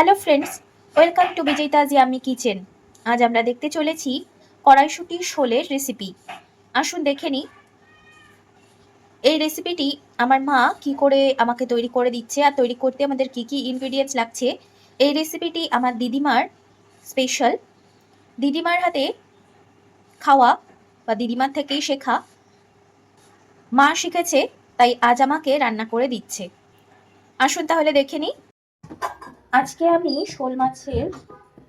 Hello friends welcome to Bijoyita জিয়ামি kitchen আজ আমরা দেখতে চলেছি কড়াইশুটি শোলের রেসিপি আসুন দেখে নিই। এই রেসিপিটি আমার মা কি করে আমাকে তৈরি করে দিচ্ছে আর তৈরি করতে আমাদের কি কি ইনগ্রেডিয়েন্টস লাগছে, এই রেসিপিটি আমার দিদিমার স্পেশাল দিদিমার হাতে খাওয়া বা দিদিমার থেকেই শেখা। মা শিখেছে, তাই আজ আমাকে রান্না করে দিচ্ছে। আসুন তাহলে দেখে নিই। আজকে আমি শোল মাছের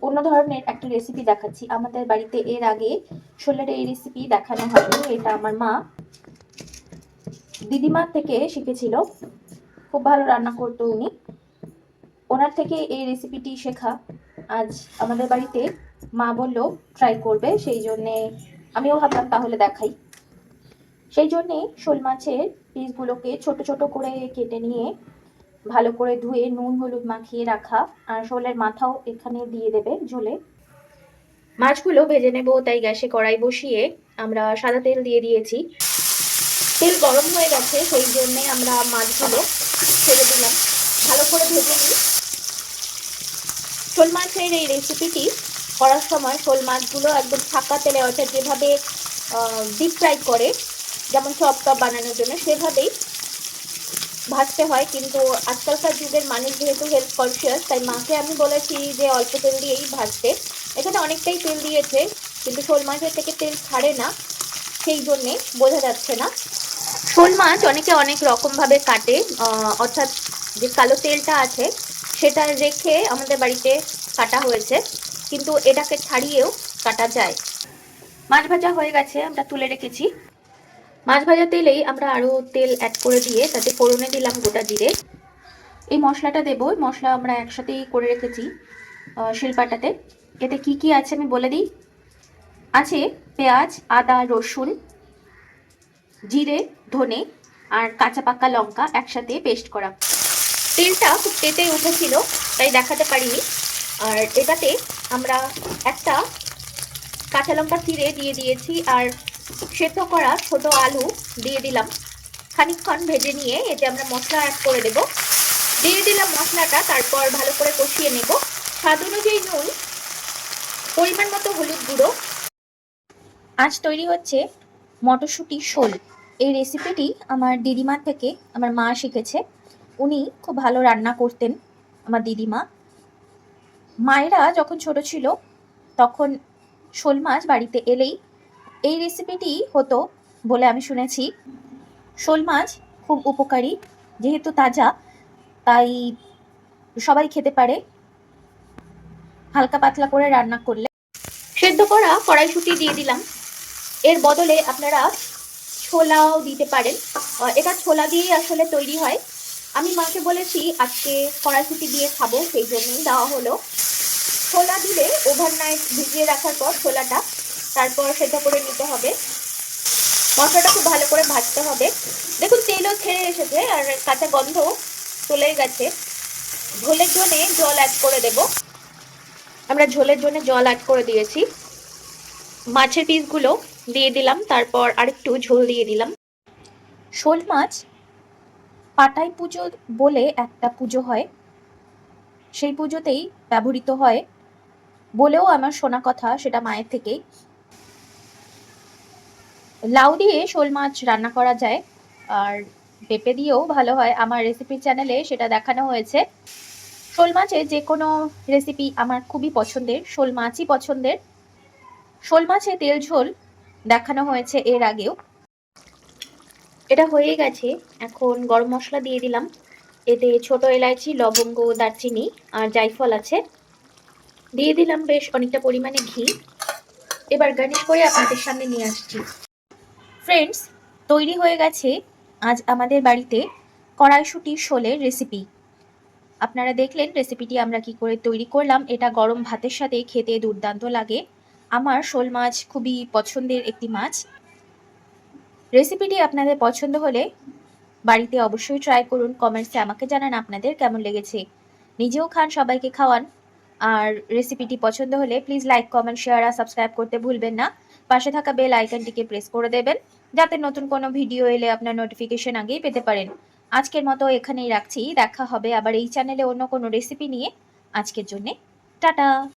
অন্য ধরনের একটা রেসিপি দেখাচ্ছি। আমাদের বাড়িতে এর আগে শোলের এই রেসিপি দেখানো হয়নি, এটা আমার মা দিদিমার থেকে শিখেছিল। খুব ভালো রান্না করতো উনি। ওনার থেকে এই রেসিপিটি শেখা। আজ আমাদের বাড়িতে মা বলল ট্রাই করবে। সেই জন্যে আমিও ভাবলাম তাহলে দেখাই। সেই জন্যে শোল মাছের পিসগুলোকে ছোট ছোট করে কেটে নিয়ে ভালো করে ধুয়ে নুন হলুদ মাখিয়ে রাখা, আর শোলের মাথাও এখানে দিয়ে দেবে ঝোলে। মাছগুলো ভেজে নেব, তাই গ্যাসে কড়াই বসিয়ে আমরা সাদা তেল দিয়ে দিয়েছি। তেল গরম হয়ে গেছে, সেই জন্যে আমরা মাছগুলো ছেড়ে দিলাম। ভালো করে ভেজে নিই। শোল মাছের এই রেসিপিটি করার সময় শোল মাছগুলো একদম ফাঁকা তেলে, অর্থাৎ যেভাবে ডিপ ফ্রাই করে, যেমন চপ টপ বানানোর জন্য, সেভাবেই ভাজতে হয়, কিন্তু আজকালকার যুগের মানুষ যেহেতু হেলথ কনসিয়াস তাই মাকে আমি বলেছি যে অল্প তেল দিয়েই ভাজতে। এখানে অনেকটাই তেল দিয়েছে, কিন্তু শোল মাছের থেকে তেল ছাড়ে না, সেই জন্যে বোঝা যাচ্ছে না। শোল মাছ অনেকে অনেক রকমভাবে কাটে অর্থাৎ যে কালো তেলটা আছে, সেটা রেখে আমাদের বাড়িতে কাটা হয়েছে, কিন্তু এটাকে ছাড়িয়েও কাটা যায়। মাছ ভাজা হয়ে গেছে, আমরা তুলে রেখেছি। মাছ ভাজা তেলেই আমরা আরও তেল অ্যাড করে দিয়ে তাতে ফোড়নে দিলাম গোটা জিরে। এই মশলাটা দেবো মশলা আমরা একসাথেই করে রেখেছি শিলপাটাতে। এতে কি কি আছে আমি বলে দিই? আছে পেঁয়াজ, আদা, রসুন, জিরে, ধনে আর কাঁচা পাকা লঙ্কা একসাথে পেস্ট করা। তেলটা খুব তেতে উঠেছিল, তাই দেখাতে পারিনি। আর এটাতে আমরা একটা কাঁচা লঙ্কা চিড়ে দিয়ে দিয়েছি, আর সেদ্ধ করা ছোট আলু দিয়ে দিলাম। খানিকক্ষণ ভেজে নিয়ে এতে আমরা মশলা অ্যাড করে দেব। দিয়ে দিলাম মশলাটা, তারপর ভালো করে কষিয়ে নেব। স্বাদ অনুযায়ী নুন, পরিমাণ মতো হলুদ গুঁড়ো। আজ তৈরি হচ্ছে মটরশুঁটি শোল। এই রেসিপিটি আমার দিদিমার থেকে আমার মা শিখেছে। উনি খুব ভালো রান্না করতেন আমার দিদিমা। মায়েরা যখন ছোট ছিল, তখন শোল মাছ বাড়িতে এলেই এই রেসিপিটি হতো বলে আমি শুনেছি। শোল মাছ খুব উপকারী, যেহেতু তাজা, তাই সবাই খেতে পারে। হালকা পাতলা করে রান্না করলে সেদ্ধ করা কড়াইশুটি দিয়ে দিলাম। এর বদলে আপনারা ছোলাও দিতে পারেন। এটা ছোলা দিয়েই আসলে তৈরি হয়। আমি মাকে বলেছি, আজকে কড়াইশুটি দিয়ে খাব সেই জন্যই দেওয়া হলো। ছোলা দিলে ওভারনাইট ভিজিয়ে রাখার পর ছোলাটা তারপর সেদ্ধ করে নিতে হবে। মশলাটা খুব ভালো করে ভাজতে হবে। দেখুন, তেলও ছেড়ে এসেছে আর কাঁচা গন্ধ চলে গেছে। ঝোলের জন্য জল অ্যাড করে দেব। আমরা ঝোলের জন্য জল অ্যাড করে দিয়েছি। মাছের পিসগুলো দিয়ে দিলাম, তারপর আরেকটু ঝোল দিয়ে দিলাম। শোল মাছ পাটাই পুজো বলে একটা পুজো হয়। সেই পুজোতেই ব্যবহৃত হয়। বলেও আমার শোনা কথা সেটা মায়ের থেকেই। লাউ দিয়ে শোল মাছ রান্না করা যায়। আর পেঁপে দিয়েও ভালো হয়। আমার রেসিপি চ্যানেলে সেটা দেখানো হয়েছে। শোল মাছের যে কোনো রেসিপি আমার খুবই পছন্দের। শোল মাছই পছন্দের। শোল মাছে তেল ঝোল দেখানো হয়েছে এর আগেও। এটা হয়ে গেছে। এখন গরম মশলা দিয়ে দিলাম। এতে ছোট এলাচি লবঙ্গ, দারচিনি আর জায়ফল আছে। দিয়ে দিলাম বেশ অনেকটা পরিমাণে ঘি। এবার গার্নিশ করে আপনাদের সামনে নিয়ে আসছি। ফ্রেন্ডস তৈরি হয়ে গেছে আজ আমাদের বাড়িতে কড়াইশুটি শোলের রেসিপি আপনারা দেখলেন রেসিপিটি আমরা কি করে তৈরি করলাম, এটা গরম ভাতের সাথে খেতে দুর্দান্ত লাগে। আমার শোল মাছ খুবই পছন্দের একটি মাছ। রেসিপিটি আপনাদের পছন্দ হলে বাড়িতে অবশ্যই ট্রাই করুন কমেন্টসে আমাকে জানান আপনাদের কেমন লেগেছে। নিজেও খান, সবাইকে খাওয়ান। আর রেসিপিটি পছন্দ হলে প্লিজ লাইক কমেন্ট শেয়ার আর সাবস্ক্রাইব করতে ভুলবেন না। পাশে থাকা বেল আইকনটিকে প্রেস করে দেবেন। যাতে নতুন কোনো ভিডিও এলে আপনার নোটিফিকেশন আগেই পেতে পারেন। আজকের মতো এখানেই রাখছি। দেখা হবে আবার এই চ্যানেলে অন্য কোনো রেসিপি নিয়ে। আজকের জন্যে, টাটা!